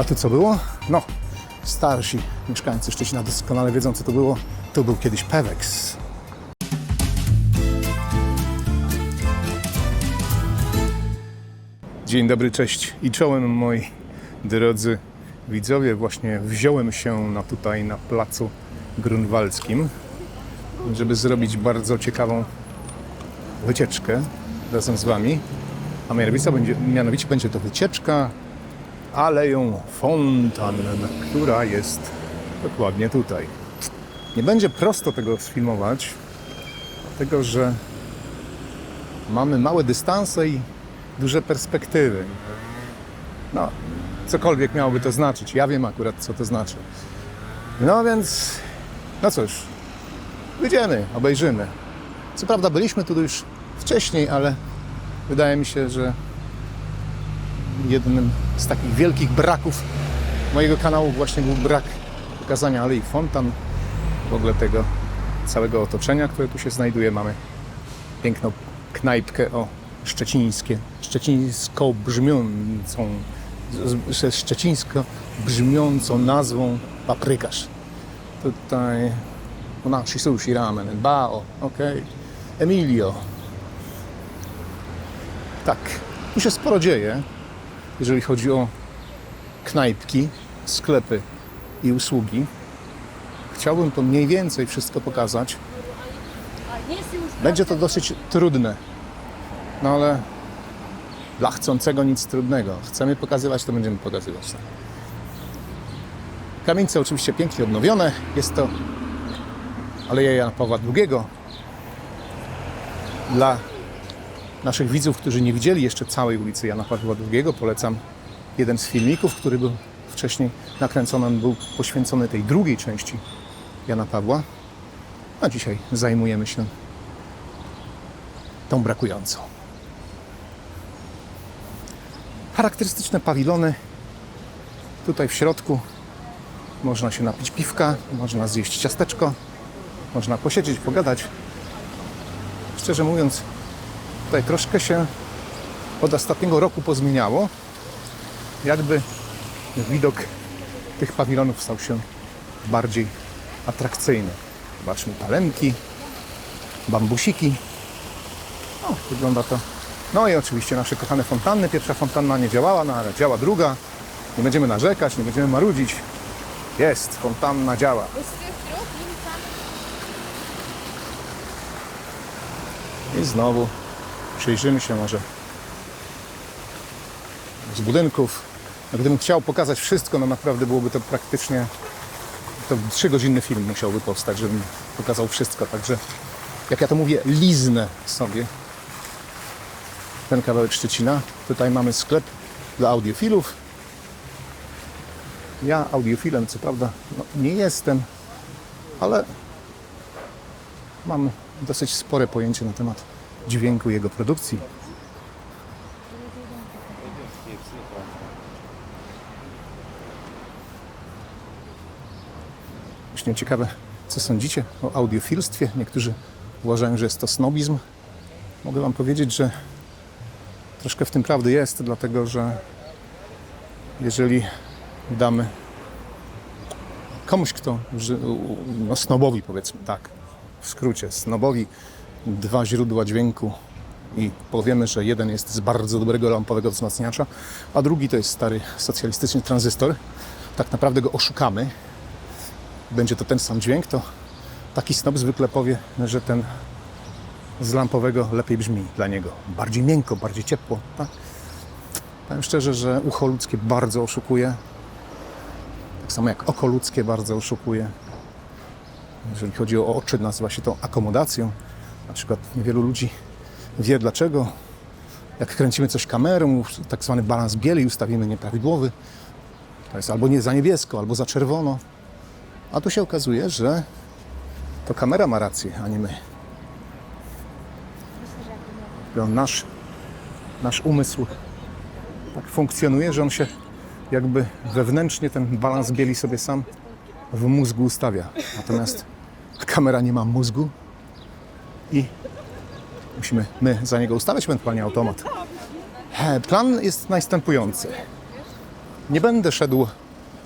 A tu co było? No, starsi mieszkańcy Szczecina doskonale wiedzą, co to było. To był kiedyś Pewex. Dzień dobry, cześć i czołem moi drodzy widzowie. Właśnie wziąłem się na tutaj na placu grunwaldzkim, żeby zrobić bardzo ciekawą wycieczkę razem z Wami. A mianowicie będzie, mianowicie będzie to wycieczka Aleją Fontan, która jest dokładnie tutaj. Nie będzie prosto tego sfilmować, dlatego że mamy małe dystanse i duże perspektywy. No, cokolwiek miałoby to znaczyć. Ja wiem akurat, co to znaczy. No więc, no cóż, wyjdziemy, obejrzymy. Co prawda byliśmy tu już wcześniej, ale wydaje mi się, że jednym z takich wielkich braków mojego kanału właśnie był brak pokazania Alei Fontan, w ogóle tego całego otoczenia, które tu się znajduje. Mamy piękną knajpkę o szczecińskie, szczecińsko brzmiącą, ze szczecińsko brzmiącą nazwą paprykarz. Tutaj Unashi Sushi Ramen, Bao, okej, Emilio. Tak, tu się sporo dzieje, jeżeli chodzi o knajpki, sklepy i usługi. Chciałbym to mniej więcej wszystko pokazać. Będzie to dosyć trudne, no ale dla chcącego nic trudnego. Chcemy pokazywać, to będziemy pokazywać. Kamienice oczywiście pięknie odnowione. Jest to Aleja Jana Pawła II. Dla naszych widzów, którzy nie widzieli jeszcze całej ulicy Jana Pawła II, polecam jeden z filmików, który był wcześniej nakręcony, on był poświęcony tej drugiej części Jana Pawła. A dzisiaj zajmujemy się tą brakującą. Charakterystyczne pawilony. Tutaj w środku można się napić piwka, można zjeść ciasteczko, można posiedzieć, pogadać. Szczerze mówiąc, tutaj troszkę się od ostatniego roku pozmieniało. Jakby widok tych pawilonów stał się bardziej atrakcyjny. Zobaczmy palemki, bambusiki. O, wygląda to. No i oczywiście nasze kochane fontanny. Pierwsza fontanna nie działała, no ale działa druga. Nie będziemy narzekać, nie będziemy marudzić. Jest, fontanna działa. I znowu przyjrzymy się może z budynków. Gdybym chciał pokazać wszystko, no naprawdę byłoby to praktycznie to trzygodzinny film musiałby powstać, żebym pokazał wszystko. Także jak ja to mówię, liznę sobie ten kawałek Szczecina. Tutaj mamy sklep dla audiofilów. Ja audiofilem, co prawda, no, nie jestem, ale mam dosyć spore pojęcie na temat dźwięku jego produkcji. Właśnie ciekawe, co sądzicie o audiofilstwie. Niektórzy uważają, że jest to snobizm. Mogę Wam powiedzieć, że troszkę w tym prawdy jest, dlatego że jeżeli damy komuś, kto, no snobowi powiedzmy, tak, w skrócie, snobowi dwa źródła dźwięku i powiemy, że jeden jest z bardzo dobrego lampowego wzmacniacza, a drugi to jest stary socjalistyczny tranzystor, tak naprawdę go oszukamy, będzie to ten sam dźwięk, to taki snob zwykle powie, że ten z lampowego lepiej brzmi dla niego. Bardziej miękko, bardziej ciepło. Tak? Powiem szczerze, że ucho ludzkie bardzo oszukuje. Tak samo jak oko ludzkie bardzo oszukuje. Jeżeli chodzi o oczy, nazywa się to akomodacją. Na przykład niewielu ludzi wie dlaczego. Jak kręcimy coś kamerą, tak zwany balans bieli ustawimy nieprawidłowy, to jest albo nie za niebiesko, albo za czerwono. A tu się okazuje, że to kamera ma rację, a nie my. Nasz, nasz umysł tak funkcjonuje, że on się jakby wewnętrznie ten balans bieli sobie sam w mózgu ustawia. Natomiast kamera nie ma mózgu i musimy my za niego ustawiać ewentualnie automat. E, Plan jest następujący. nie będę szedł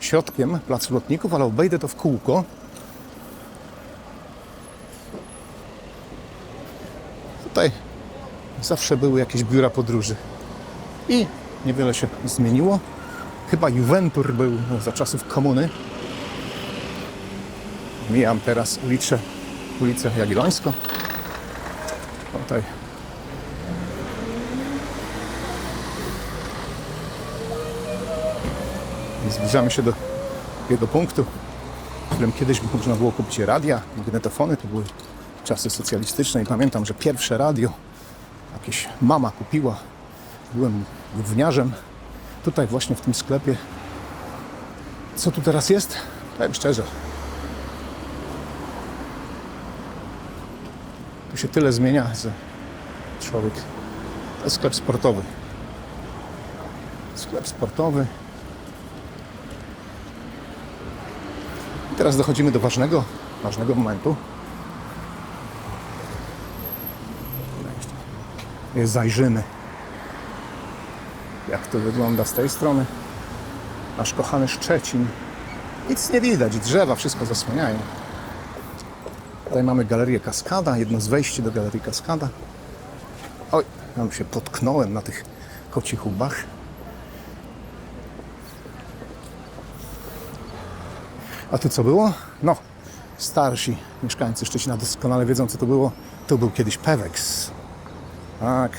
środkiem placu lotników, ale obejdę to w kółko. Tutaj zawsze były jakieś biura podróży. I niewiele się zmieniło. Chyba Juventur był za czasów komuny. Mijam teraz ulicę, ulicę Jagiellońską. Tutaj I zbliżamy się do jego punktu, w którym kiedyś można było kupić radia, magnetofony, to były czasy socjalistyczne i pamiętam, że pierwsze radio jakieś mama kupiła. Byłem gówniarzem tutaj właśnie w tym sklepie. Co tu teraz jest? Powiem szczerze. Tu się tyle zmienia, że człowiek... To sklep sportowy. Sklep sportowy. I teraz dochodzimy do ważnego, ważnego momentu. Zajrzymy. Jak to wygląda z tej strony. Nasz kochany Szczecin. Nic nie widać, drzewa wszystko zasłaniają. Tutaj mamy galerię Kaskada, jedno z wejści do galerii Kaskada. Oj, tam się potknąłem na tych kocich łbach. A tu co było? No, starsi mieszkańcy Szczecina doskonale wiedzą, co to było. To był kiedyś Pewex. Tak,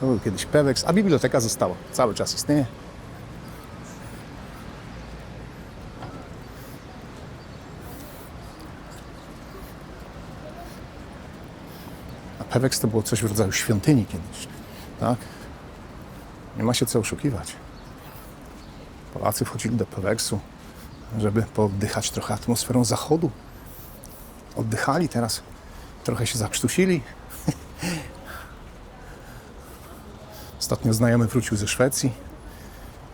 to był kiedyś Pewex, a biblioteka została. Cały czas istnieje. Pewex to było coś w rodzaju świątyni kiedyś. Tak? Nie ma się co oszukiwać. Polacy wchodzili do Peweksu, żeby pooddychać trochę atmosferą zachodu. Oddychali teraz, trochę się zakrztusili. Ostatnio znajomy wrócił ze Szwecji.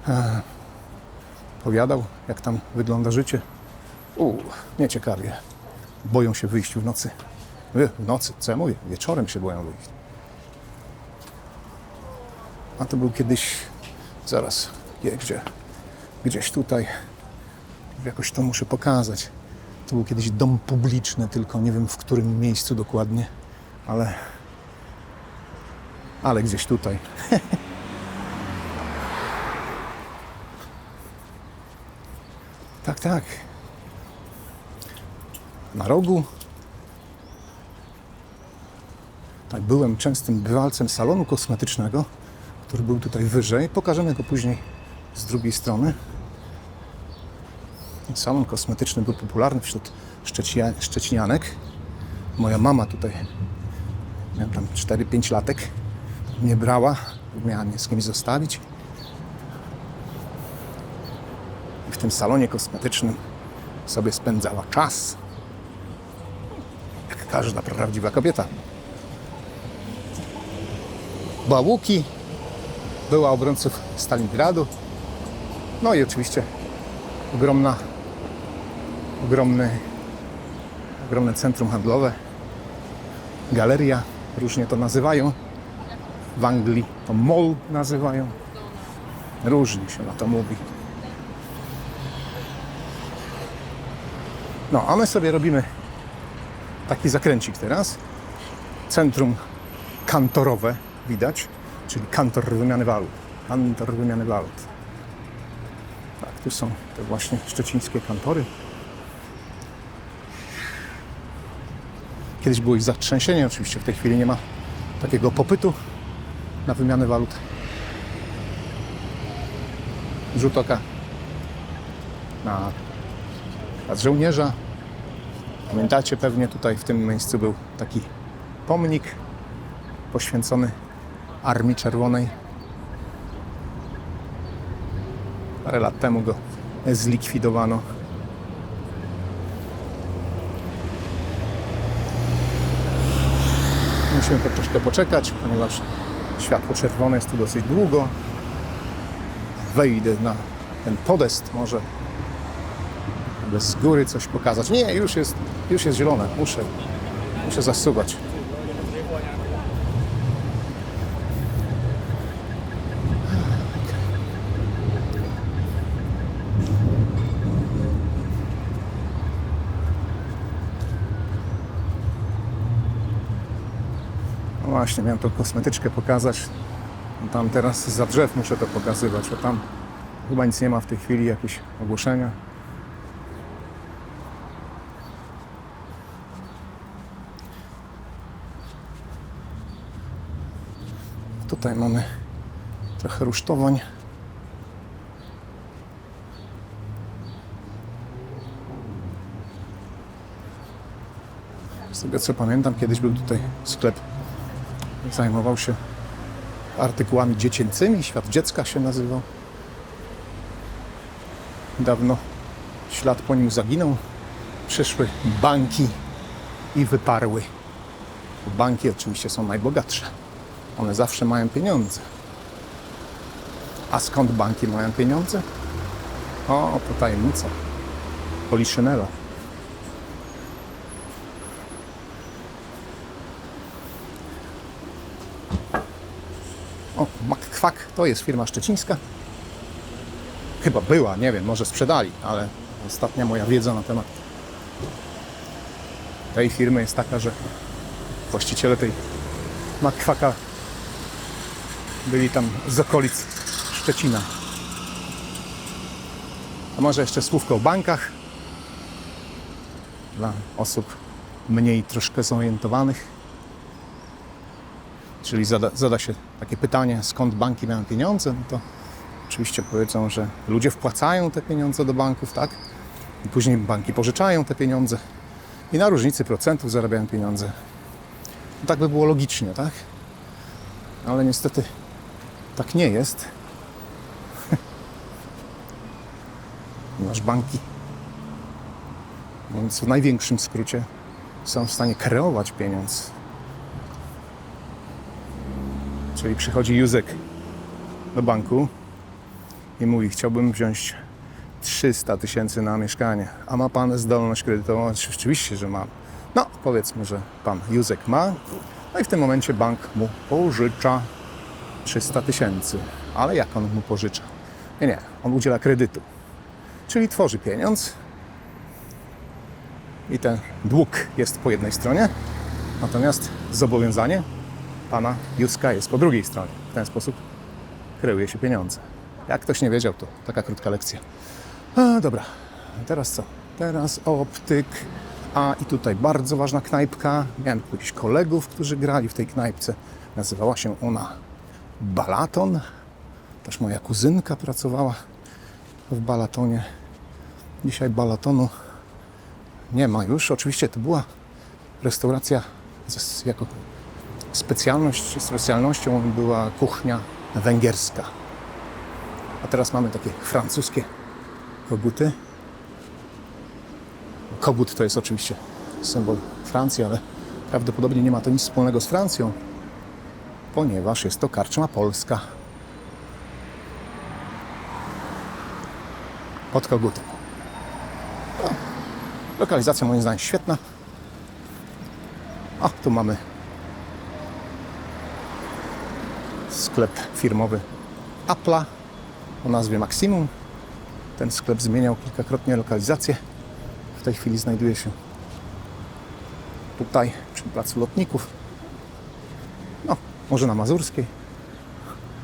E, Powiadał, jak tam wygląda życie. U, nieciekawie. Boją się wyjść w nocy. W nocy, co ja mówię? Wieczorem się boją wyjść. A to był kiedyś, zaraz, gdzie? Gdzieś tutaj. Jakoś to muszę pokazać. To był kiedyś dom publiczny, tylko nie wiem w którym miejscu dokładnie, ale. Ale gdzieś tutaj. tak, tak. Na rogu. Tak, byłem częstym bywalcem salonu kosmetycznego, który był tutaj wyżej. Pokażemy go później z drugiej strony. Salon kosmetyczny był popularny wśród szczecinianek. Moja mama tutaj, miałem tam 4-5 latek, mnie brała, miała mnie z kimś zostawić. I w tym salonie kosmetycznym sobie spędzała czas. Jak każda prawdziwa kobieta. Bałuki, była obrońców Stalingradu. No i oczywiście ogromna, ogromny, ogromne centrum handlowe, galeria, różnie to nazywają. W Anglii to mall nazywają. Różnie się na to mówi. No, a my sobie robimy taki zakręcik teraz. Centrum kantorowe widać, czyli kantor wymiany walut. Kantor wymiany walut. Tak, tu są te właśnie szczecińskie kantory. Kiedyś było ich zatrzęsienie, oczywiście w tej chwili nie ma takiego popytu na wymianę walut. Rzut oka na plac żołnierza. Pamiętacie pewnie tutaj w tym miejscu był taki pomnik poświęcony Armii Czerwonej. Parę lat temu go zlikwidowano. Musimy to troszkę poczekać, ponieważ światło czerwone jest tu dosyć długo. Wejdę na ten podest, może z góry coś pokazać. Nie, już jest, już jest zielone. Muszę, muszę zasuwać. Właśnie, miałem tą kosmetyczkę pokazać. Tam teraz za drzew muszę to pokazywać, a tam chyba nic nie ma w tej chwili, jakieś ogłoszenia. Tutaj mamy trochę rusztowań. Z tego co pamiętam, kiedyś był tutaj sklep, zajmował się artykułami dziecięcymi, świat dziecka się nazywał. Dawno ślad po nim zaginął. Przyszły banki i wyparły. Banki oczywiście są najbogatsze. One zawsze mają pieniądze. A skąd banki mają pieniądze? O, to tajemnica. Poliszynela. O, McQuack to jest firma szczecińska. Chyba była, nie wiem, może sprzedali, ale ostatnia moja wiedza na temat tej firmy jest taka, że właściciele tej McQuacka byli tam z okolic Szczecina. A może jeszcze słówko o bankach dla osób mniej troszkę zorientowanych. Czyli zada, zada się takie pytanie, skąd banki mają pieniądze, no to oczywiście powiedzą, że ludzie wpłacają te pieniądze do banków, tak? I później banki pożyczają te pieniądze i na różnicy procentów zarabiają pieniądze. No tak by było logicznie, tak? Ale niestety tak nie jest. Ponieważ banki, mówiąc w największym skrócie, są w stanie kreować pieniądz. Czyli przychodzi Józek do banku i mówi, chciałbym wziąć 300 tysięcy na mieszkanie. A ma pan zdolność kredytową? Oczywiście, że mam. No, powiedzmy, że pan Józek ma. No i w tym momencie bank mu pożycza 300 tysięcy. Ale jak on mu pożycza? Nie, nie, on udziela kredytu. Czyli tworzy pieniądz i ten dług jest po jednej stronie, natomiast zobowiązanie pana Józka jest po drugiej stronie. W ten sposób kreuje się pieniądze. Jak ktoś nie wiedział, to taka krótka lekcja. A, dobra, teraz co? Teraz optyk. A i tutaj bardzo ważna knajpka. Miałem jakichś kolegów, którzy grali w tej knajpce. Nazywała się ona Balaton. Też moja kuzynka pracowała w Balatonie. Dzisiaj Balatonu nie ma już. Oczywiście to była restauracja jako specjalność, specjalnością była kuchnia węgierska. A teraz mamy takie francuskie koguty. Kogut to jest oczywiście symbol Francji, ale prawdopodobnie nie ma to nic wspólnego z Francją, ponieważ jest to karczma polska. Pod kogutem. Lokalizacja moim zdaniem świetna. O, tu mamy sklep firmowy Apple'a o nazwie Maximum. Ten sklep zmieniał kilkakrotnie lokalizację. W tej chwili znajduje się tutaj przy placu lotników. No, może na Mazurskiej,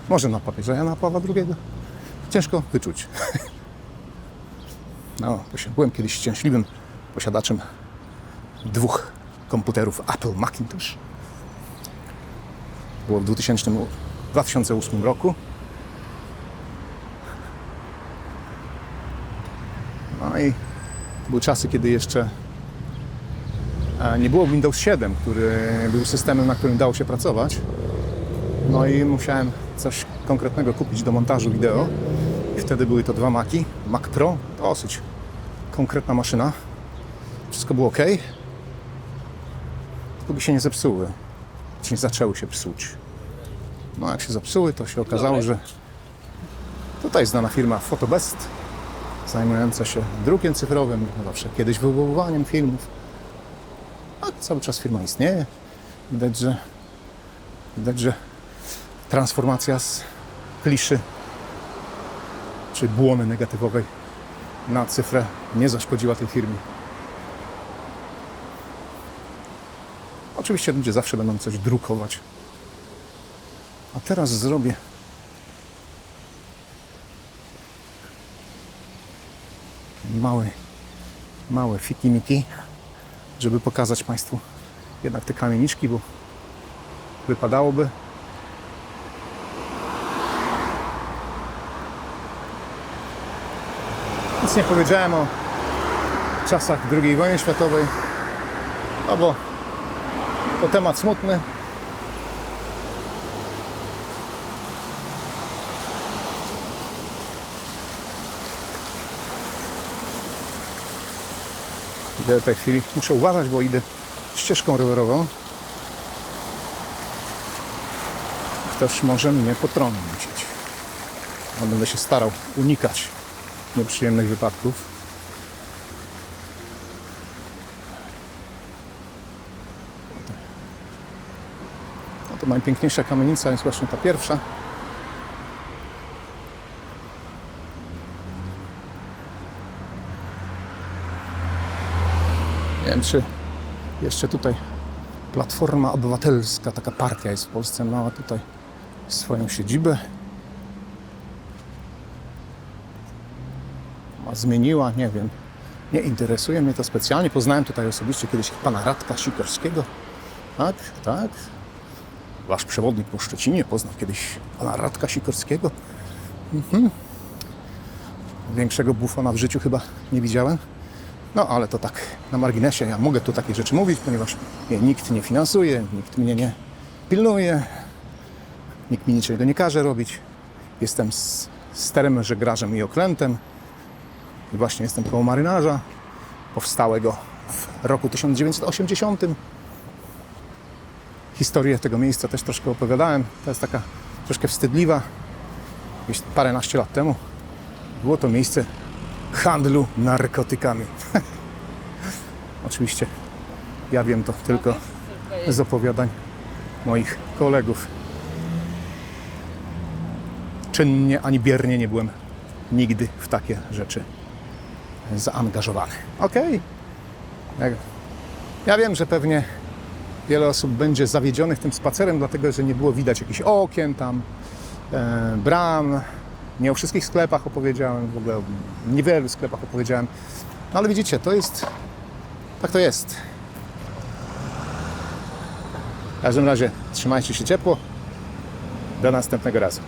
może na papieża Jana Pawła II. Ciężko wyczuć. No, byłem kiedyś szczęśliwym posiadaczem dwóch komputerów Apple Macintosh. Było w 2000, 2008 roku. No i to były czasy, kiedy jeszcze e, nie było Windows 7, który był systemem, na którym dało się pracować. No i musiałem coś konkretnego kupić do montażu wideo. I wtedy były to dwa Maki. Mac Pro, dosyć konkretna maszyna. Wszystko było ok. Dopóki się nie zepsuły. Czy nie zaczęły się psuć. No jak się zepsuły, to się okazało, że tutaj znana firma Photobest, zajmująca się drukiem cyfrowym, zawsze kiedyś wywoływaniem filmów. A cały czas firma istnieje. Widać, że widać, że transformacja z kliszy czy błony negatywowej na cyfrę nie zaszkodziła tej firmie. Oczywiście ludzie zawsze będą coś drukować. A teraz zrobię mały, małe fiki-miki, żeby pokazać Państwu jednak te kamieniczki, bo wypadałoby. Nic nie powiedziałem o czasach II wojny światowej, no bo to temat smutny. Idę w tej chwili, muszę uważać, bo idę ścieżką rowerową. Ktoś może mnie potrącić. A będę się starał unikać nieprzyjemnych wypadków. No to najpiękniejsza kamienica jest właśnie ta pierwsza. Nie wiem, czy jeszcze tutaj Platforma Obywatelska, taka partia jest w Polsce, mała tutaj swoją siedzibę. Ma zmieniła, nie wiem. Nie interesuje mnie to specjalnie. Poznałem tutaj osobiście kiedyś pana Radka Sikorskiego. Tak, tak. Wasz przewodnik po Szczecinie poznał kiedyś pana Radka Sikorskiego. Mhm. Większego bufona w życiu chyba nie widziałem. No ale to tak na marginesie. Ja mogę tu takie rzeczy mówić, ponieważ mnie nikt nie finansuje, nikt mnie nie pilnuje, nikt mi niczego nie każe robić. Jestem sterem żeglarzem i okrętem. I właśnie jestem koło marynarza powstałego w roku 1980. Historię tego miejsca też troszkę opowiadałem. To jest taka troszkę wstydliwa. Jakieś paręnaście lat temu było to miejsce handlu narkotykami. Oczywiście ja wiem to tylko z opowiadań moich kolegów. Czynnie ani biernie nie byłem nigdy w takie rzeczy zaangażowany. Okej. Jak- Ja wiem, że pewnie wiele osób będzie zawiedzionych tym spacerem, dlatego że nie było widać jakichś okien tam, e, bram. Nie o wszystkich sklepach opowiedziałem, w ogóle o niewielu sklepach opowiedziałem. No ale widzicie, to jest. Tak to jest. W każdym razie trzymajcie się ciepło. Do następnego razu.